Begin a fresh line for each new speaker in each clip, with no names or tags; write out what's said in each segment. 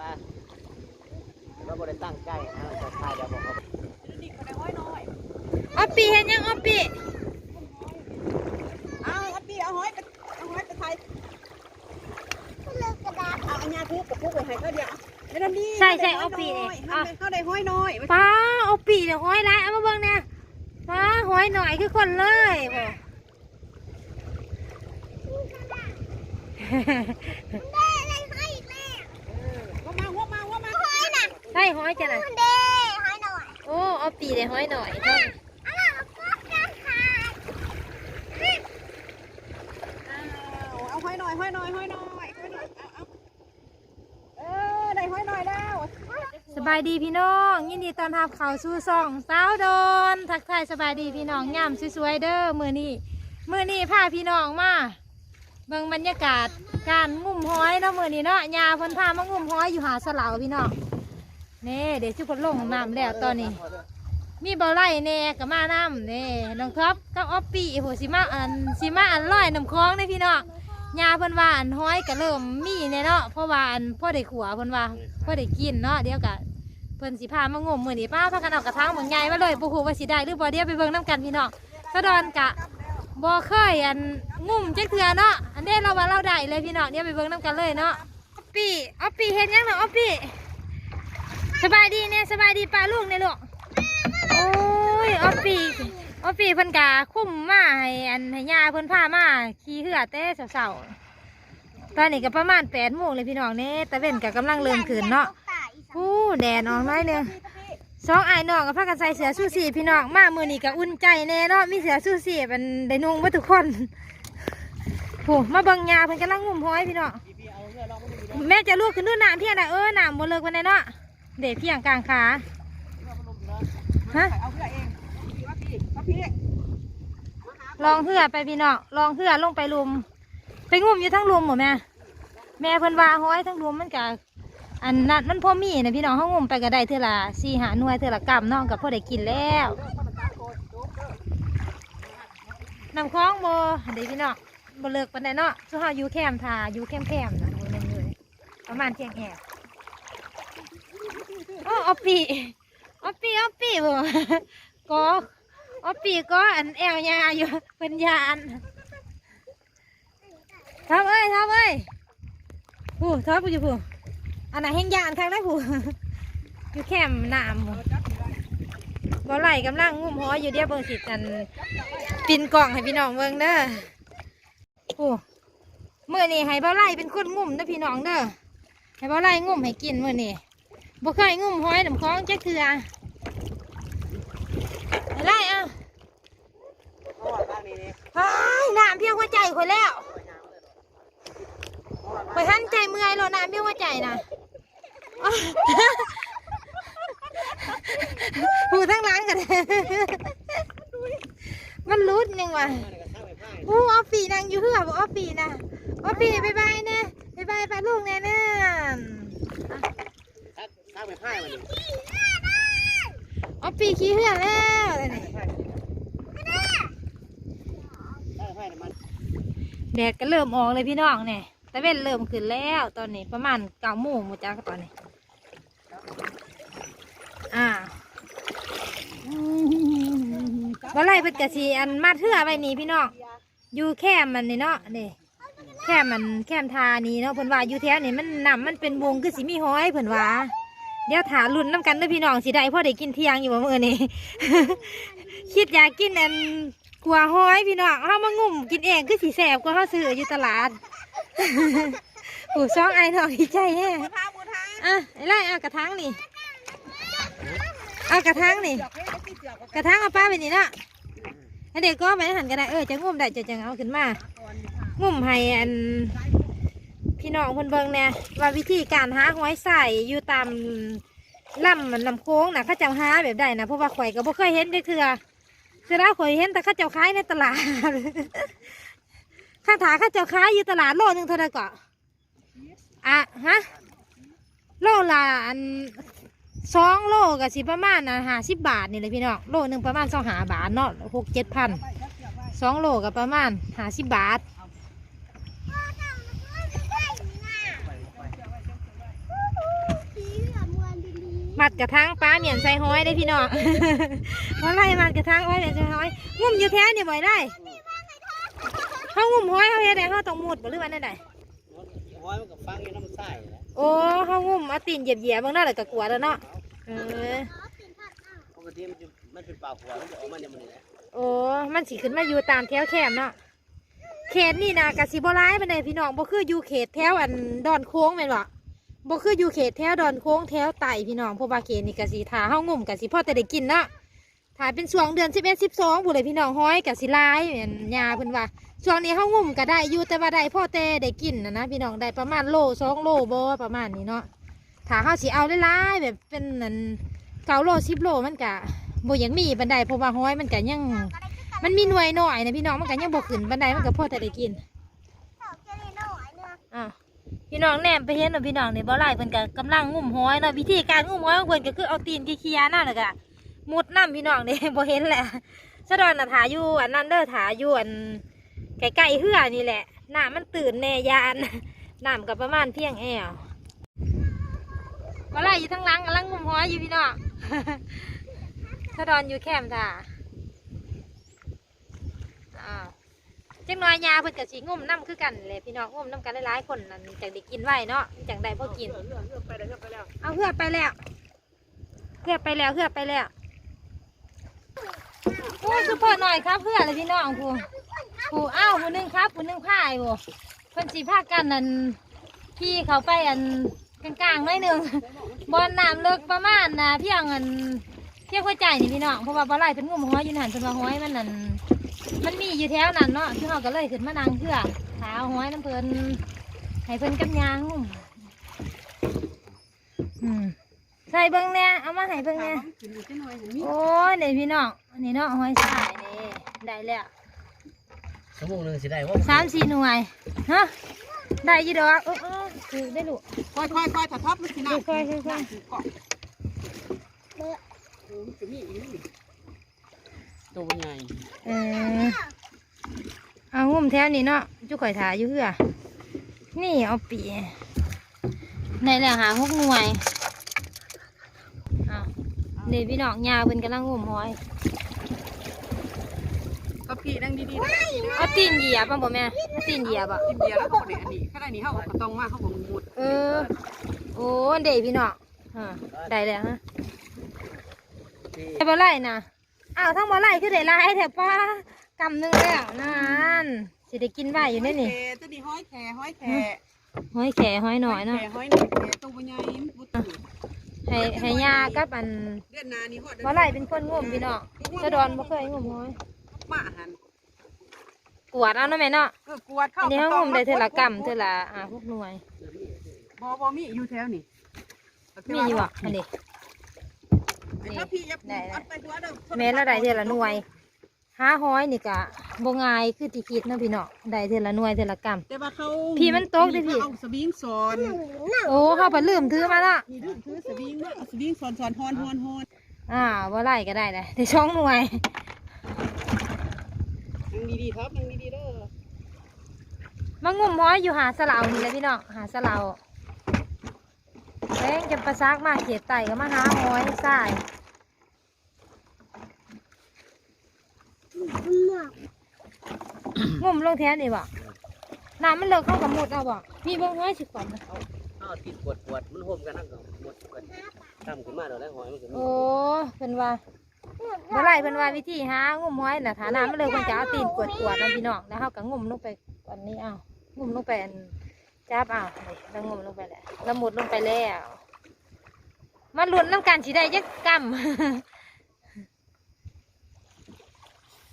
ว่าเราบ่ได้ตั้งใจนะเราจะถ่ายเดี๋ยวบอกเขา
นี่ก็ได้ห้อยน้อย
ออปปี้เห็นยังออปปี้
เอาอันนี้เอาห้อยไปเอาห้อยไปไทยเอาอันยาทุกกับพวกไปให้เขาเดียวแล้วนั่นนี่
ใช่ใช่ออปปี้เนี่ย
เขาได้เขาได้ห้อยน้อย
ป้าออปปี้เดี๋ยวห้อยละเอามาเบิ่งเนี่ยป้าห้อยหน่อยคือคนเลยบ่
ว่ามาว่ามาว่ามา
ใช่ห้อยจ้ะน่ะโอ้ออปปี้เดี๋ยวห้อยหน่อยเท่านั้น
เอาห้อยน้อยห้อยน้อยห้อยน้อยห้อยน้อยเอาเอาเออได้ห้อยน้อยแล้ว
สบายดีพี่น้องยินดีต้อนรับเข้าสู่ซ่องสาวโดนทักทายสบายดีพี่น้องย่ำสวยๆเด้อมือนี้มือนี้พาพี่น้องมาเบิ่งบรรยากาศการงุ่มห้อยเนาะมือนี้เนาะยาเพิ่นพามางุ่มห้อยอยู่หาสลาวพี่น้อง เน่เดี๋ยวชุพนลงน้ำแล้วตอนนี้ มีเบาไล่แน่กับมาน้ำเน่น้องท็อปกับออปปี้โหสิมาอันสิมาอันร้อยน้ำคลองนี่พี่น้องยาเพิ่นว่าอันห้อยก็เริ่มมีแน่เนาะเพราะว่าอันพ่อได้ขัวเพิ่นว่าพ่อได้กินเนาะเดี๋ยวก็เพิ่นสิพามางมมือนี้ป้าพากันเอากระถางเหมือนใหญ่มาเลยบ่ฮูว่าสิได้หรือบ่เดี๋ยวไปเบิ่งน้ำกันพี่น้องสะดอนกะบ่เคยอันงุ่มจักเทื่อเนาะอันนี้เราว่าเราได้เลยพี่น้องเดี๋ยวไปเบิ่งน้ำกันเลยเนาะออปปี้ออปปี้เฮ็ดหยังเนาะออปปี้ สบายดีเนี่ยสบายดีป้าลูกเนี่ยลูกโอ้ยออฟปีออฟปีเพิ่นกาคุ้มมาให้อันให้ยาเพิ่นพามาขี่เหือแต่เสาๆตอนนี้ก็ประมาณแปดโมงเลยพี่น้องเนี่ยตะเวนก็กำลังเริ่มขึ้นเนาะอู้แดดออกน้อยหนึงสองไอ้น้องก็พากันใส่เสือชูชีพพี่น้องมามือนี้ก็อุ่นใจแน่เนาะมีเสือชูชีพมันได้นุ่งมาทุกคนโอ้มาบิ่งยาเพิ่นกำลังงุ่มห้อยพี่น้องแม่จะลูกขึ้นดูน้ำเพียงใดเออน้ำบ่เลิกวันใดเนาะ เด็ดเพียงกลางขาฮะ
เอาเพื่อเองว่าพี่ว่าพี่
ลองเหือไปพี่น้องลองเหือลงไปลุม ไปงุ่มอยู่ทั้งลุมหมดแม่แม่เพิ่นว่าห้อยทั้งลุมมันกะอันนั้นมันพอมีนะพี่น้องเขางุ่มไปก็ได้เท่าละสี่หาหน่วยเท่าละกำน้องกับพ่อได้กินแล้วน้ำคล้องโบเดี๋ยวพี่น้องบ่เลิกปันไดเนาะสุฮาอยู่แคมทาอยู่แคมแคมป์นะมื้อนึงเลยประมาณเที่ยงแอบ อ้ออปปี้ออปปี้ออปีบ่ก็ออปีก็อันแอวยาอยู่เป็นยานทับเอ้ยทับเอ้ยผู้ทับผู้อยู่ผู้อันไหนแห้งยานข้างได้ผู้อยู่แคมน้ำผู้บ่ไหลกำลังงุ่มหัวอยู่เดียวเบิ่งสิอันปินกล่องให้พี่น้องเบิ่งเด้อผู้เมื่อนี้ให้บ่ไหลเป็นคนงุ่มเด้อพี่น้องเด้อให้บ่ไหลงุ่มให้กินเมื่อนี้ บ่เคยงุ่มหอยน้ำคลองจักเทื่อให้ไล่อะ
เพราะว่าบ้านนี้นี่
อ้ายน้ำเพียงหัวใจข่อยแล้วข่อยหันใจเมื่อยแล้วน้ำเพียงหัวใจนะอ้าวหูทั้งหล้างกัน มันรุดยังวะอู้ออฟฟี่นั่งอยู่เหือบอกออฟฟี่นะออฟฟี่บายบายนะบายบายปลาลูกแน่แน่
สร้างไปพ่ายมันนี่
ออฟฟีขี้เหือแล้วเลยวนี่
สร้างไปพ่ายน้ำมัน
แดดก็เริ่มออกเลยพี่น้องเนี่ยตะเว้นเริ่มขึ้นแล้วตอนนี้ประมาณเก้าโมงหมดจ้าตอนนี้ อ่าบ่ไรเป็นกะสีอันมาเทื่อไปนี่พี่น้อง อยู่แคมมันนี่เนาะนี่แคมมันแคมทานี่เนาะเพิ่นว่าอยู่แถวนี่มันน้ำมันเป็นวงคือสิมีห้อยเพิ่นว่า เดี๋ยวถาลุ่นน้ำกันด้อพี่น้องสิได้พ่อได้กินเที่ยงอยู่บ่มื้อนี้ คิดอยากกินอันกัวห้อยพี่น้องเฮามางุ่มกินเองคือสิแสบกว่าเฮาซื้ออยู่ตลาดผู้ซองไอ้น้องดีใจแฮะอะไอ้ไล่เอากระถางนี่เอากระถางนี่
ก
ระถางเอาป้าไปนี่นะเด็กก็ไปหันกันได้เออจะงุ่มได้จะจังเอาขึ้นมางุ่มให้อัน พี่น้องคนเบิงเนี่ยว่าวิธีการหาหอยใส่อยู่ตามลำมันลำโค้งนะข้าเจ้าหาแบบใดนะเพราะว่าข่อยก็บ่เคยเห็นเด็กเถื่อคือแล้วข่อยเห็นแต่ข้าเจ้าขายในตลาดข้าถาข้าเจ้าขายอยู่ตลาดโลหนึงเท่าไหร่ก็อะฮะโลละอันสองโลกับสิประมาณนะห้าสิบบาทนี่เลยพี่น้องโลหนึ่งประมาณสองหาบาทเนาะหกเจ็ดพันสองโลกับประมาณห้าสิบบาท มัดกระทั่งปลาเหมียนใส่ห้อยได้พี่น้องว่าไรมัดกระทั่งห้อยเหมียนใส่ห้อยงุ่มอยู่แท้เนี่บ่อยได้เขางุ่มห้อยเขาเฮ็ดได้เขาต้องมุดบ่หรือว่าได้ได
ห้อยมันก็ฟังอยู่น้ำใส่
โอ้เขางุ่มเอาตีนเหยียบเหยียบบางนั่นแหละก็กลัวแล้วเนาะเออ
ปกติมันจะมันเป็นปลาหัวมันจะออกมาอย่างนี้แหละ
โอ้มันสิขึ้นมาอยู่ตามแถวแคมเนาะเขตนี่นะกะสิบ่ร้ายปานใดพี่น้องบ่คืออยู่เขตแถวอันดอนโค้งแม่นบ่ บ่คืออยู่เขตแถวดอนโค้งแถวไต่พี่น้องเพราะว่าเขตนี่กะสิทาเฮางุ่มกะสิพอแต่ได้กินเนาะถ้าเป็นช่วงเดือน11 12ผู้ใดพี่น้องห้อยกะสิร้ายแม่นยาเพิ่นว่าช่วงนี้เฮางุ่มก็ได้อยู่แต่ว่าได้พอแต่ได้กินนะนะพี่น้องได้ประมาณโลสองโลบ่ประมาณนี้เนาะถ้าเฮาสิเอาหลายๆแบบเป็นนั่นเก้าโล10โลมันก็บ่อยังมีบันไดเพราะว่าห้อยมันก็ยัง มันมีหน่วยหน่อยนะพี่น้องมันก็ยังบกขึ้นบันไดมันก็พอแต่ได้กิน พี่น้องแนมไปเห็นเนาะพี่น้องเนี่ยบ่ไล่เพิ่นก็กำลังงุ่มห้อยเนาะวิธีการงุ่มห้อยของเพิ่นก็คือเอาตีนเคียร์ๆนั่นแหละก็มุดน้ำพี่น้องเนี่ยบ่เห็นแหละสะดอนน่ะถาอยู่อันนั้นเด้อถาอยู่อันใกล้ๆเฮือนี่แหละน้ำมันตื่นแน่ยานน้ำก็ประมาณเพียงแอวบ่ไล่อยู่ทั้งหลังกำลังงุ่มห้อยอยู่พี่น้องสะดอนอยู่แคมป์ท่าอ้าว จังน้อยยาเพิ่นกับสีงุ่มน้ำคือกันเลยพี่น้องงุ่มน้ำกันหลายๆคนนั่นจังได้กินไว้เนาะจังได้พอกิน
เลือกเลือกไปแล้วเลือกไปแล้ว
เอาเหือไปแล้วเหือไปแล้วเหือไปแล้วโอ้ยซุปเปอร์หน่อยครับเพื่อเลยพี่น้องผู้ผู้อ้าวผู้หนึงครับผู้หนึงพายผู้เพิ่นสีพากันนั่นพี่เขาไปอันกลางๆหน่อยหนึงบอลน้ำเลิกประมาณนะเพียงอันเพียงหัวใจนี่พี่น้องเพราะว่าปลาไหลเป็นงุ่มห้อยอยู่นั่นเป็นว่าห้อยมันนั่น มันมีอยู่แถวนั้นเนาะที่เราก็เลยขึ้นมานั่งเพื่อหาเอาห้อยน้ำเพิ่นให้เพิ่นกำยางงุ่มอืมใส่เบิ่งเนี่ยเอามาให้เบิ่งเนี่ย
กินอยู่ที่หน่วยนี่
โอ้ยนี่พี่น้องอันนี้เนาะห้อยสายนี่ได้แล้ว
ชั่วโมงหนึงสิได้ว่า
สามสี่หน่วยฮะได้อยี่ดอกเออเออถือได้ลูก
ค่อยค่อยค่อยถ้าทับมันสิน้ำ
ค่อยๆค่อยๆ
น้ำสิเกาะเออมันจะมีอีกนี่
ตัวใหญ่
เออเอางุ่มแถวนี้เนาะจุกข่อยถ่ายอยู่เพื่อนี่เอาปีในแหละหาหกหน่วยเอาเดี๋ยวพี่น้องยาเพิ่นกำลังงุ่มห้อย
ก็พี่นั่งดีๆนะ
เอาตีนเหยียบป่ะบ่แม่เอาตีนเหยียบอะ
กินเบียร์แล้วก็เนี่ยอันนี้ข้างในนี้เขาก็ต้องมาเขาบอกมุด
เออ โอ้เดี๋ยวพี่น้องอ่าได้แล้วฮะ
ที่
ไอ้บ่ไล่นะ อ้าวทั้งบ่ไล่คือได้หลายแถบป้ากำหนึงแล้วนั่นสิได้กินไว้อยู่ในนี่
แข่ตัวนี้ห้อยแข่ห้อยแข่
ห้อยแข่ห้อยหน่อยเนาะ
แข่ห้อยหน่อยแข่ตัวใหญ่บุตร
ให้ให้ยากับอัน
เดือนนานี่ฮอด
บ่ไล่เป็นคนงมพี่น้องสะดอนบ่เคยงมห้อย
มาหัน
กวดเอาเนาะแม่เนาะ
เออกวดเข้า
อันนี้เขางมได้เท่าละกำเท่าละอ่าพวกหน่วย
บ่บ่มีอยู่แถวนี่
มีอยู่บ่อันนี้
ถ้าพี่ยับอัดไปหัวเด้อ
แม่เราได้เท่าละหน่วยห้าห้อยนี่กะบ่ง่ายคือที่คิดเนาะพี่น้องได้เท่าละหน่วยเท่าละกำ
แต่ว่าเขา
พี่มันตกดิพี่
เอาสวิงสอน
โอ้เขาไปลืมถือมาละ
นี่ดูคือสวิงนะเอาสวิงสอนสอนฮอนฮอนฮอน
อ่าบ่ไล่ก็ได้เลยแต่ช่องหน่วย
นั่งดีๆครับนั่งดีๆเด้อ
มางุ่มห้อยอยู่หาสลาวนี่แหละพี่น้องหาสลาวแป้งจำปาซักมาเขียดไต่ก็มาหาห้อยทราย งุ่มลงแทนนี่บ่น้ำมันเลิกเข้ากับหมดเอาบ่พี่เบิ่งห้อยสิก่อนนะ
อ้าวติดกวดกวดมันห่มกันนั่งก็หมดกันทำขึ้นมาเดี๋ยวได้หอยมันขึ้น
โอ้เพิ่นว่าบ่ไล่เพิ่นว่าวิธีหางุ่มห้อยน่ะถ้าน้ำมันเลิกเพิ่นจะเอาตีนกวดๆนะพี่น้องแล้วเฮาก็งุ่มลงไปก่อนนี้เอางุ่มลงไปอันจับเอานี่แล้วงุ่มลงไปแล้วแล้วหมุดลงไปแล้วมาลุ้นน้ำกันสิได้จักกำ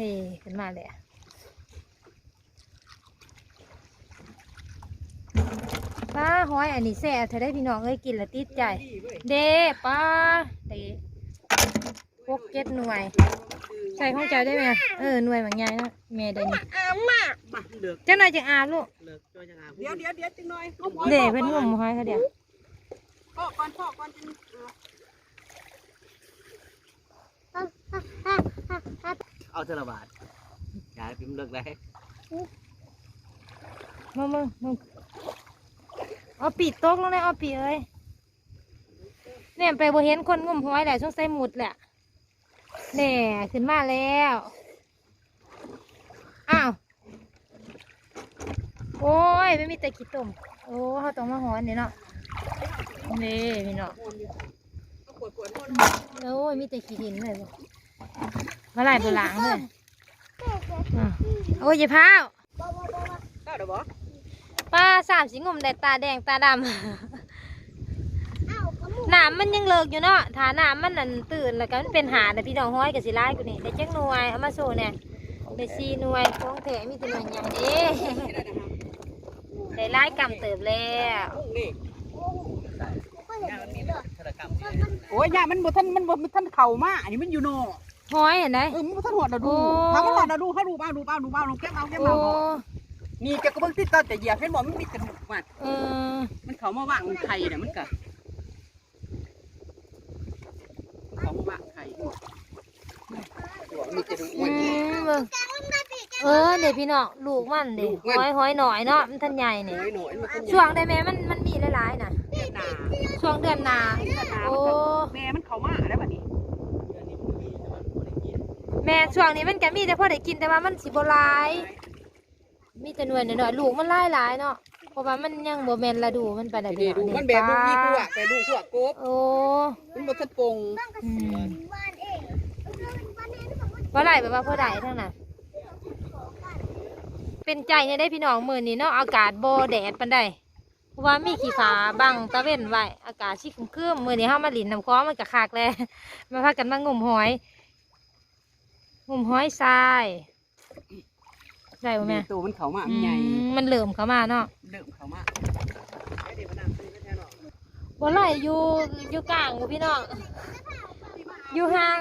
นี่ขึ้นมาเลยป้าห้อยอันนี้แซ่บเธอได้พี่น้องเอ้ยกินแล้วติดใจ เด้ป้าเด้พวกเก็ดหน่วย ใส่ข้องใจได้ไหมเออหน่วยบางอย่างนะแม่ได้นี่
มาเดือก
เจ้าหน่อยจะอาบลูก
เลิกจ้อยจะงาม
เดี๋ยวเดี๋ยวเดี๋ยวจังหน่อย
เด้เพิ่นงมห้อยเขาเดียว
พ่อก่อนพ่อก่อนจัง
เอาเทละบาทย่าให้พิมพ์เลิกได้
มามึงมึงเอาปีกต๊ะลงเลยเอาปีกเอ้ยเนี่ยไปบ่เห็นคนงุ่มห้อยแหละช่วงใส่หมุดแหละแน่ขึ้นมาแล้ว อ้าว โอ้ยไม่มีแต่ขี้ตุ่มโอ้เขาต้องมาหอนนี่เนาะนี่พี่เนาะโอ้ยมีแต่ขี้ดินเลย มาไล่บ่หลังเลยอะโอ้ยอย่าพร้าว
ได้เดี๋ยวบอก
ป้าสามสิงมได้ตาแดงตาดำน้ำมันยังเลิกอยู่เนาะถาน้ำมันนั่นตื่นแล้วก็มันเป็นหาแต่พี่น้องห้อยกับสิไล่กูนี่ได้จักหน่วยเอามาโซ่เนี่ยได้สี่หน่วยของแถมีแต่หน่วยใหญ่เด้ได้ไล่กำเติบแล้ว
นี่
มันมีธนกรรม
โอ้ยยามันบ่ทันมันบ่ทันเข่ามาอันนี้มันอยู่นอก
ห้อยเห็นไหม
เออมันบ่ทันหอดเราดู
โอ้
ถ้ามันหอดเราดูเขาดูบ้าดูบ้าดูบ้าดูแก้มเอาแก้ม
โอ้
เอานี่แกก็เบิ่งติดต่อแต่เหยียบเห็นบ่มันมีกระดูกมัน
เออ
มันเขามาว่างไข่เนี่ยมันก็มันเขามาว่างไข่มีกระดูก
อื
มัน
มเบิ่งเออเดี๋ยวพี่น้องลูกมันเด็
ลูกมัน
ห้อยห้อยหน่อยเนาะมันทันใหญ่นี่
น้อยหน่อยมันก็
ช่วงได้แม่มันมันมีหลายๆน่ะ
หนา
ช่วงเดือนหนา โอ้
แม่มันเขามาแล้วบัดนี้
แม่ช่วงนี้มันก็มีแต่พอได้กินแต่ว่ามันสิบ่หลาย มีแต่หน่วยหน่อยๆลูกมันหลายหลายๆเนาะเพราะว่ามันยังบ่แม่นระดูมันไปได้
นี่ดูมันแบบลูกยี่ปัวแต่ลูกพวกกบ
โอ้
มันบ่ทันปง
อืมบ่ไหลแบบว่าพอได้ทั้งนั้นเป็นใจเนี่ยได้พี่น้องมื้อนี้เนาะอากาศบ่แดดปานใดเพราะว่ามีขี้ฟ้าบังตะเว้นไว้อากาศชิครึ้มๆมื้อนี้เฮามาหลินน้ำคลองมันก็คักแล้วมาพากันมางมหอย งมหอยทราย ได้บ่แม่
ตัวมันเขามา
อื
ใหญ่
มมันเหลื่อมเข้ามาเนาะ
เริ่มเขามา
บ่ไหลอยู่อยู่กลางอยู่พี่น้องอยู่ห่าง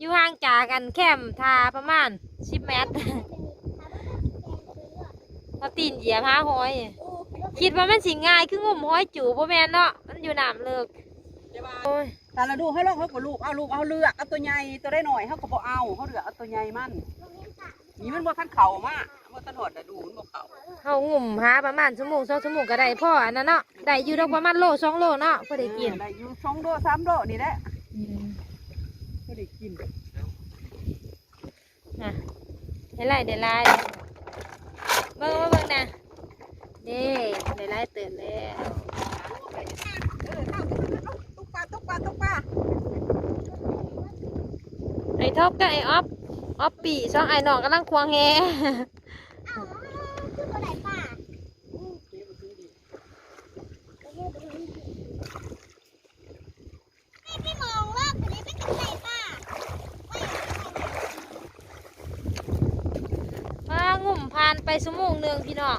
อยู่ห่างจากกันแคมป์ทาประมาณสิบเมตรเอาตีนเหยียบหาหอย คิดว่ามันสิง่ายคืองมหอยจู่บ่แม่นเนาะมันอยู่น้ำเลิก โอ้ย
แต่ละดูเขาลอกเขาก็ลูกเอาลูกเอาเลือกเอาตัวใหญ่ตัวได้หน่อยเขาก็บ่เอาเขาเลือกเอาตัวใหญ่มันนี่มันบ่ทันเข่ามาบ่ทันหอดแต่ดูมันบ่เข่า
เฮางมหาประมาณชั่วโมงสองชั่วโมงก็ได้พ่ออันนั้นเนาะได้อยู่ดอกประมาณโลสองโลเนาะพอได้กิน
ได้อยู่สองโลสามโลนี่แหละ
อืม
ก็ได้กิน
อะได้ไล่ได้ไล่เบิ่งมาเบิ่งนะเด้ได้ไล่เตือนแล้ว
เออเข้าตุ๊กปลาตุ๊กปลาตุ๊กปลา
ไอ้ ท็อปกับไอ้ออฟออฟปีสองไอ้น้องกำลังควงแฮ
ไม่มองว่าคนนี้เป็นใครป่ะ
มางุ่มผ่านไปสมงหนึ่งพี่น้อง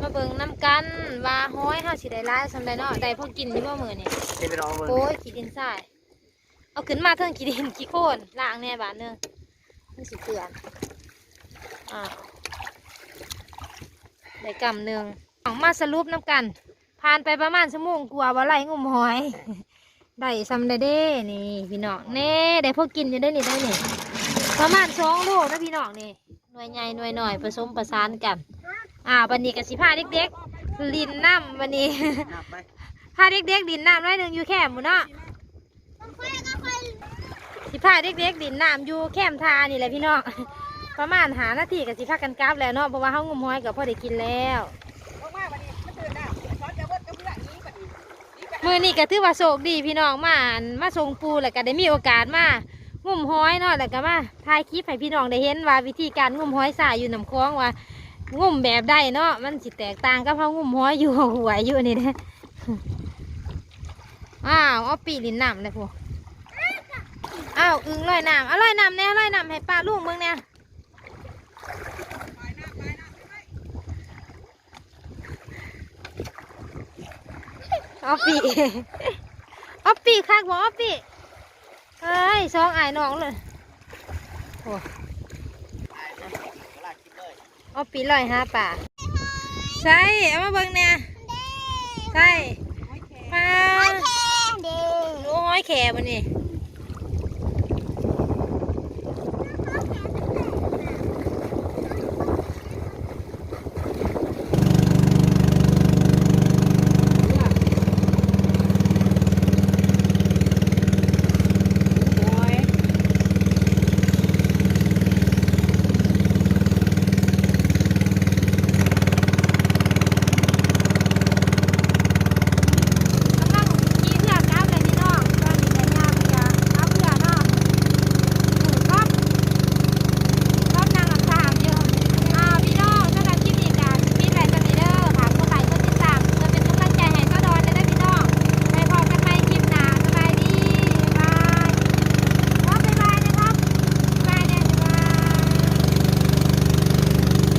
มาเบิ่งน้ำกันว่าห้อยห้าสิได้ร้ายสำได้เนาะได้พอกินอยู่บ่มือนี่
เป็นไปรอเบิ่ง
โอ้ยขี้ดินทราย เอาขึ้นมาเทิงขี้ดินขี้โคลนล้างแน่บาทหนึงมันสิเตือนอ่าได้กำหนึ่งออกมาสรุปน้ำกัน ผ่านไปประมาณชั่วโมงกว่าว่าไล่งุ่มหอย ได้สำได้เด้นี่ พี่น้องแน่ได้พอกินอยู่ได้นี่ได้นี่ประมาณสองโลนะพี่น้องนี่หน่วยใหญ่หน่วยหน่อยผสมประสานกัน อ่าวันนี้กับสิพาเด็กๆลินน้ำวันนี้
นับไป
พาเด็กๆดินน้ำน้อยหนึ่งอยู่แคมป์หมูเนาะ
ค่อยก็ค่อย
สิพาเด็กๆดินน้ำอยู่แคมทานี่แหละพี่น้อง ประมาณหานาทีกับสิพากันกราบแล้วเนาะเพราะว่าเขางมหอยกับพ่อได้กินแล้ว
ออกมาบัดนี้มันตื่นแล้วช้อกี้กับที่ป
มือนี้ก็ถือว่าโชคดีพี่น้องมามาส่งปูแล้วก็ได้มีโอกาสมางมห้อยเนาะแล้วก็มาถ่ายคลิปให้พี่น้องได้เห็นว่าวิธีการงมห้อยสายอยู่น้ำคลองว่างมแบบใดเนาะมันสิแตกต่างกับเขางมห้อยอยู่หวยอยู่นี่เด้อ้าวเอาปีลินน้ำเลยพวก อ้าวอึงลอยน้ำเอาลอยน้ำเนี่ยลอยน้ำให้ป้าลุงเมืองเนี่ยเอาปีเอาปีคักบอกเอาปีเฮ้ยสองไอ้ายน้องเลยโอ้เอาปีลอยหาป่าใช่เอามาเบิ่งเนี่ยใช่ปลา
เด้
โอ้ยแขมันนี่